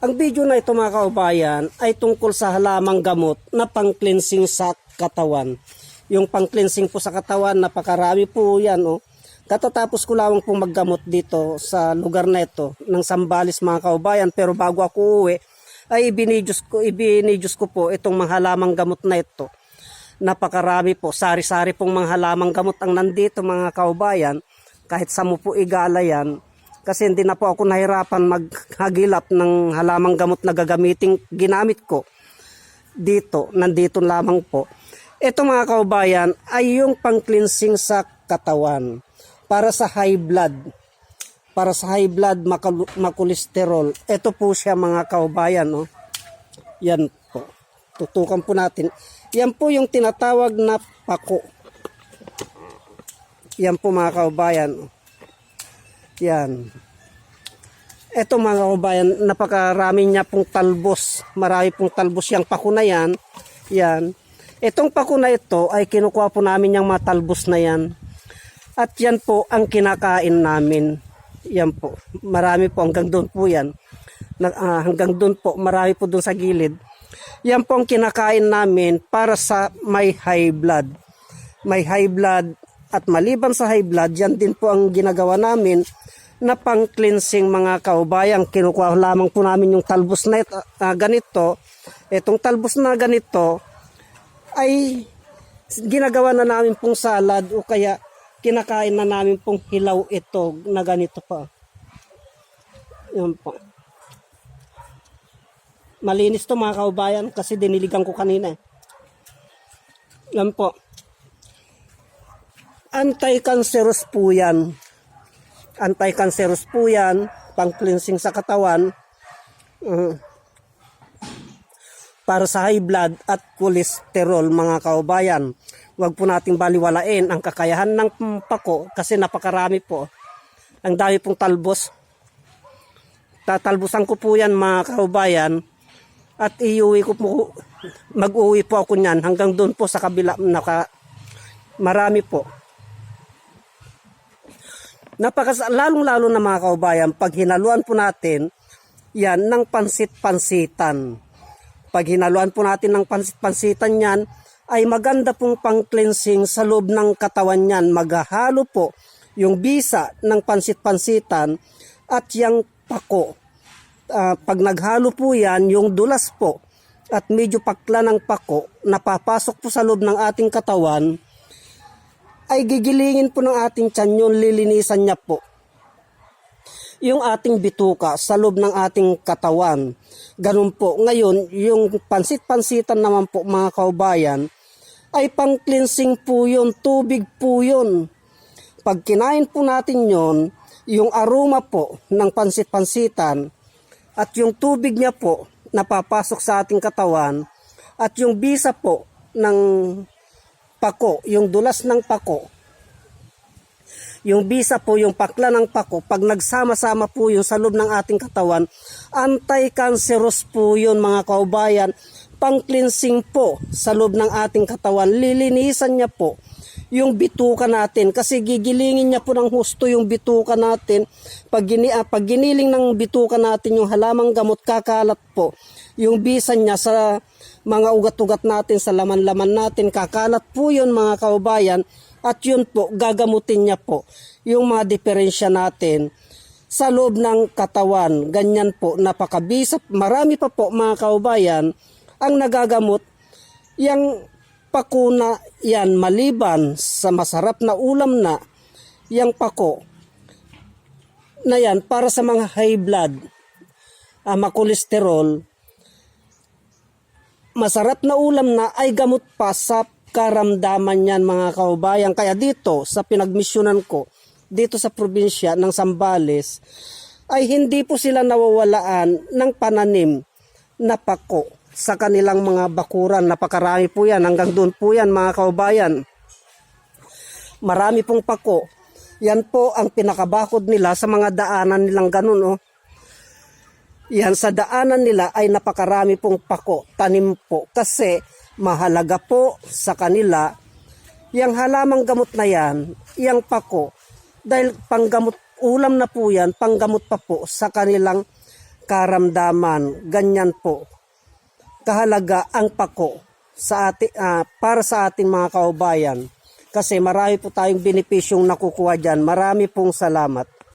Ang video na ito mga kaubayan ay tungkol sa halamang gamot na pang-cleansing sa katawan. Yung pang-cleansing po sa katawan, napakarami po yan. Oh. Katatapos ko lamang pong maggamot dito sa lugar na ito ng Sambales mga kaubayan. Pero bago ako uwi, ay ibinidyos ko, ibinidyos ko po itong mga halamang gamot na ito. Napakarami po, sari-sari pong mga halamang gamot ang nandito mga kaubayan. Kahit sa mo po igala yan, kasi hindi na po ako nahirapan maghagilap ng halamang gamot na gagamiting ginamit ko dito, nandito lamang po. Ito mga kaubayan ay yung pang-cleansing sa katawan para sa high blood. Para sa high blood makal- makolesterol. Ito po siya mga kaubayan. No? Yan po. Tutukan po natin. Yan po yung tinatawag na pako. Yan po mga kaubayan. Yan. Ito mga kabayan, napakarami niya pong talbos. Marami pong talbos yung pako na yan. Yan. Itong pako na ito ay kinukuha po namin yung mga talbos na yan. At yan po ang kinakain namin. Yan po. Marami po hanggang doon po yan. Na, ah, hanggang doon po, marami po doon sa gilid. Yan po ang kinakain namin para sa may high blood. May high blood at maliban sa high blood, yan din po ang ginagawa namin na pang-cleansing mga kaubayang. Kinukuha lamang po namin yung talbos na ito, ah, ganito. Itong talbos na ganito ay ginagawa na namin pong salad o kaya kinakain na namin pong hilaw ito na ganito pa. Yan po. Malinis to mga kaubayan kasi diniligan ko kanina. eh. Yan po. Anti-cancerous po yan. Anti-cancerous po yan. Pang-cleansing sa katawan. Mm. para sa high blood at cholesterol mga kaubayan. Huwag po nating baliwalain ang kakayahan ng pako kasi napakarami po. Ang dami pong talbos. Tatalbusan ko po yan mga kaubayan at iuwi ko po, mag-uwi po ako niyan hanggang doon po sa kabila. Naka, marami po. Napakas lalong-lalo na mga kaubayan, pag hinaluan po natin, yan ng pansit-pansitan. Pag hinaluan po natin ng pansit-pansitan yan, ay maganda pong pang-cleansing sa loob ng katawan yan. Maghahalo po yung bisa ng pansit-pansitan at yung pako. Ah, pag naghalo po yan, yung dulas po at medyo pakla ng pako, napapasok po sa loob ng ating katawan, ay gigilingin po ng ating tiyan yun, lilinisan niya po yung ating bituka sa loob ng ating katawan. Ganun po. Ngayon, yung pansit-pansitan naman po mga kaubayan, ay pang-cleansing po yun, tubig po yun. Pag kinain po natin yon, yung aroma po ng pansit-pansitan at yung tubig niya po napapasok sa ating katawan at yung bisa po ng pako, yung dulas ng pako, yung bisa po, yung pakla ng pako, pag nagsama-sama po yun sa loob ng ating katawan, anti-cancerous po yun mga kaubayan, pang-cleansing po sa loob ng ating katawan, lilinisan niya po yung bituka natin. Kasi gigilingin niya po ng husto yung bituka natin. Pag, gini, ah, pag giniling ng bituka natin yung halamang gamot kakalat po yung bisa niya sa mga ugat-ugat natin sa laman-laman natin. Kakalat po yun mga kaubayan. At yun po gagamutin niya po yung mga diferensya natin sa loob ng katawan. Ganyan po napakabisa marami pa po mga kaubayan ang nagagamot yung pakuna yan maliban sa masarap na ulam na yang pako na yan para sa mga high blood. Uh, makolesterol masarap na ulam na ay gamot pa sa karamdaman yan mga kaubayan. Kaya dito sa pinagmisyonan ko dito sa probinsya ng Sambales ay hindi po sila nawawalaan ng pananim na pako sa kanilang mga bakuran. Napakarami po yan. Hanggang doon po yan mga kaubayan. Marami pong pako. Yan po ang pinakabakod nila sa mga daanan nilang ganun. Oh. Yan sa daanan nila ay napakarami pong pako. Tanim po. Kasi mahalaga po sa kanila yung halamang gamot na yan, yung pako. Dahil panggamot, ulam na po yan, panggamot pa po sa kanilang karamdaman. Ganyan po. Kahalaga ang pako sa ati, ah, para sa ating mga kaubayan. Kasi marami po tayong benepisyong nakukuha dyan. Marami pong salamat.